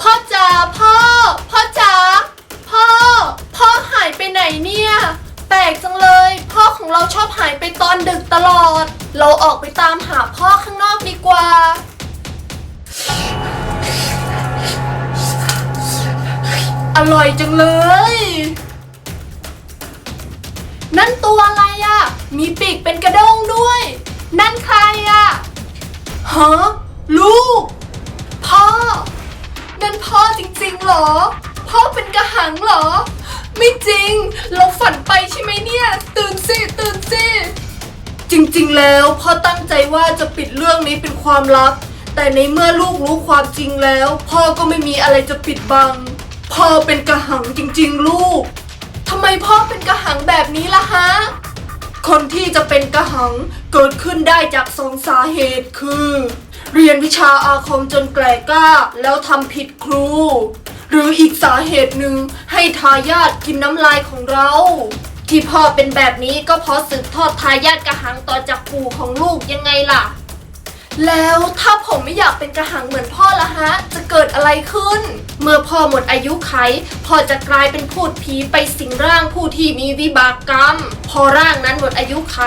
พ่อจ๋าพ่อ พ่อจ๋าพ่อ พ่อหายไปไหนเนี่ย แปลกจังเลย พ่อของเราชอบหายไปตอนดึกตลอด เราออกไปตามหาพ่อข้างนอกดีกว่า อร่อยจังเลย นั่นตัวอะไรอะ่ะ มีปีกเป็นกระด้งด้วย นั่นใครอะ่ะฮะลูก พ่อ รอ พ่อเป็นกระหังเหรอ ไม่จริง เราฝันไปใช่ไหมเนี่ย ตื่นสิตื่นสิจริงๆแล้วพ่อตั้งใจว่าจะปิดเรื่องนี้เป็นความลับ แต่ในเมื่อลูกรู้ความจริงแล้ว พ่อก็ไม่มีอะไรจะปิดบัง พ่อเป็นกระหังจริงๆ ลูกทำไมพ่อเป็นกระหังแบบนี้ล่ะฮะคนที่จะเป็นกระหังเกิดขึ้นได้จากสองสาเหตุคือ เรียนวิชาอาคมจนแกล่กล้า แล้วทำผิดครู หรืออีกสาเหตุหนึ่งให้ทายาทกินน้ำลายของเรา ที่พ่อเป็นแบบนี้ก็เพราะสืบทอดทายาทกระหังต่อจากปู่ของลูกยังไงล่ะ แล้วถ้าผมไม่อยากเป็นกระหังเหมือนพ่อละฮะ จะเกิดอะไรขึ้น เมื่อพ่อหมดอายุไข พ่อจะกลายเป็นพูดผีไปสิงร่างผู้ที่มีวิบากกรรม พอร่างนั้นหมดอายุไข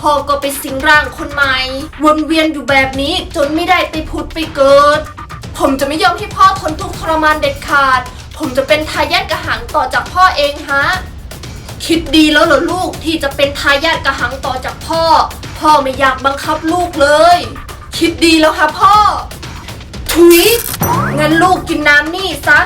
พ่อก็ไปสิงร่างคนใหม่ วนเวียนอยู่แบบนี้จนไม่ได้ไปผุดไปเกิด ผมจะไม่ยอมให้พ่อทนทุกข์ทรมานเด็ดขาด ผมจะเป็นทายาทกระหังต่อจากพ่อเองฮะ คิดดีแล้วเหรอลูกที่จะเป็นทายาทกระหังต่อจากพ่อ พ่อไม่อยากบังคับลูกเลย คิดดีแล้วค่ะพ่อ ถุย งั้นลูกกินน้ำนี่ซะ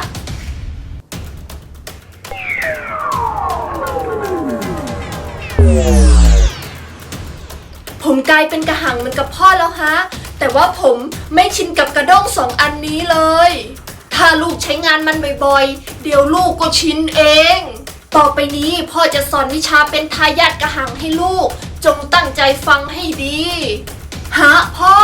ผมกลายเป็นกระหังเหมือนกับพ่อแล้วฮะ แต่ว่าผมไม่ชินกับกระด้งสองอันนี้เลย ถ้าลูกใช้งานมันบ่อยๆ เดี๋ยวลูกก็ชินเอง ต่อไปนี้พ่อจะสอนวิชาเป็นทายาทกระหังให้ลูก จงตั้งใจฟังให้ดี ฮะพ่อ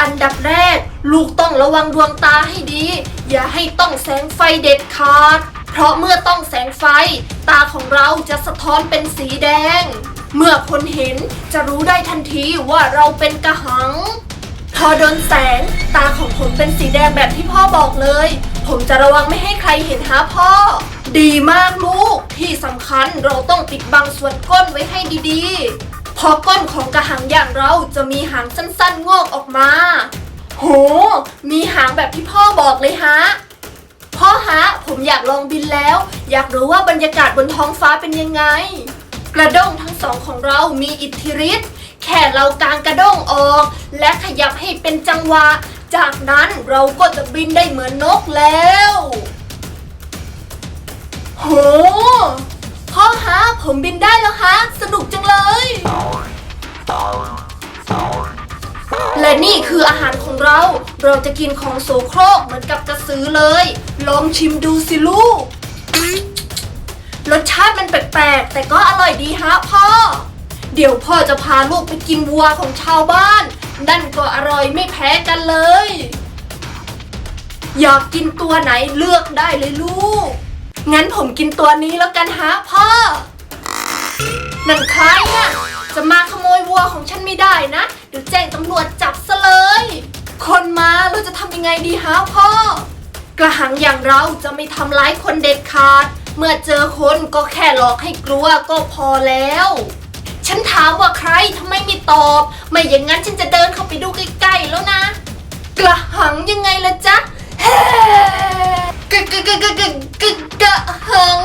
อันดับแรก ลูกต้องระวังดวงตาให้ดี อย่าให้ต้องแสงไฟเด็ดขาด เพราะเมื่อต้องแสงไฟ ตาของเราจะสะท้อนเป็นสีแดง เมื่อคนเห็นจะรู้ได้ทันทีว่าเราเป็นกระหัง พอโดนแสง ตาของผมเป็นสีแดงแบบที่พ่อบอกเลย ผมจะระวังไม่ให้ใครเห็นหาพ่อ ดีมากลูก ที่สำคัญเราต้องปิดบังส่วนก้นไว้ให้ดีๆ เพอก้นของกระหังอย่างเราจะมีหางสั้นๆ งอกออกมา โห มีหางแบบที่พ่อบอกเลยฮะ พ่อฮะ ผมอยากลองบินแล้ว อยากรู้ว่าบรรยากาศบนท้องฟ้าเป็นยังไง กระด้งทั้งสองของเรามีอิทธิฤทธิ์ แค่เรากางกระด้งออก และขยับให้เป็นจังหวะ จากนั้นเราก็จะบินได้เหมือนนกแล้วโหพ่อฮะผมบินได้แล้วฮะสนุกจังเลย และนี่คืออาหารของเรา เราจะกินของโสโครกเหมือนกับกระสือเลย ลองชิมดูสิลูก รสชาติมันแปลกๆ แต่ก็อร่อยดีฮะพ่อ เดี๋ยวพ่อจะพาลูกไปกินวัวของชาวบ้าน นั่นก็อร่อยไม่แพ้กันเลย อยากกินตัวไหนเลือกได้เลยลูก งั้นผมกินตัวนี้แล้วกันฮะพ่อ นั่นใครอะจะมาขโมยวัวของฉันไม่ได้นะ เดี๋ยวแจ้งตำรวจจับซะเลย คนมาเราจะทำยังไงดีฮะพ่อ กระหังอย่างเราจะไม่ทำร้ายคนเด็ดขาด เมื่อเจอคนก็แค่หลอกให้กลัวก็พอแล้ว ฉันถามว่าใครทำไมไม่ตอบ ไม่อย่างนั้นฉันจะเดินเข้าไปดูใกล้ๆแล้วนะ กระหังยังไงล่ะจ๊ะเฮ้กะกะกะกะกะกะกระหัง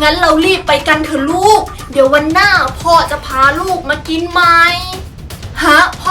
งั้นเรารีบไปกันเถอะลูก เดี๋ยววันหน้าพ่อจะพาลูกมากินไหมฮะพ